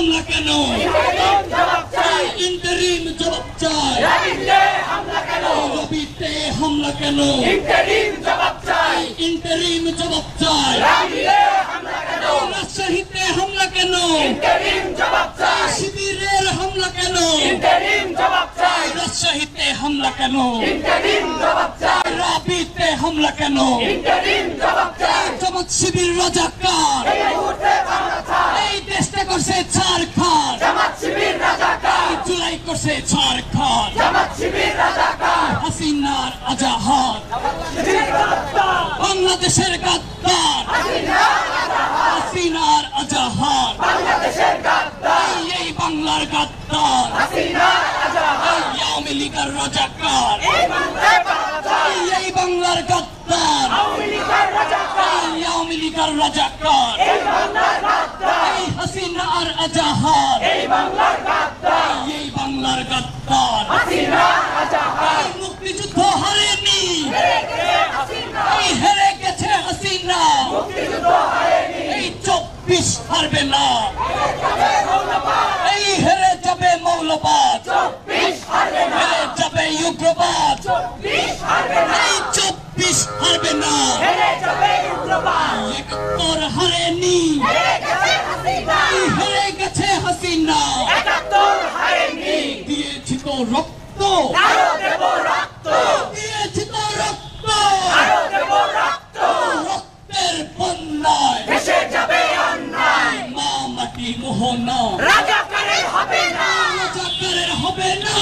করুন না কেন ইন্টারিম জবাব চাই রবিতে হামলা কেন ইন্টারিম জবাব চাই ইন্টারিম জবাব চাই রাজশাহীতে হামলা কেন ইন্টারিম জবাব চাই শিবিরের হামলা কেন ইন্টারিম জবাব চাই রাজশাহীতে হামলা কেন রাবিতে হামলা কেন জবাব শিবির রাজাকার করছে জামাত শিবির রাজাকার। হাসিনার আজাহার। বাংলাদেশের গাদ্দার। হাসিনার আজাহার। বাংলাদেশের গাদ্দার। এই বাংলার গাদ্দার। হাসিনা আজাহার। আওয়ামী লীগের রাজাকার। এই বাংলার গাদ্দার। আওয়ামী লীগের রাজাকার। এই আওয়ামী লীগের রাজাকার। এই বাংলার গাদ্দার। এই হাসিনা আর আজাহার। এই বাংলার গাদ্দার। এই বাংলার গাদ্দার। মুক্তিযুদ্ধ হারেনি। এই হেরে গেছে হাসিনা। এই চব্বিশ হারবে না। এই হেরে যাবে মৌলবাদ। হেরে যাবে উগ্রবাদ। এই চব্বিশ হারবে না। রক্ত। রক্ত দিয়েছি তো রক্ত রক্ত রক্তের যাবে অন্যায়। মা মাটি মোহনা হবে না। হবে না।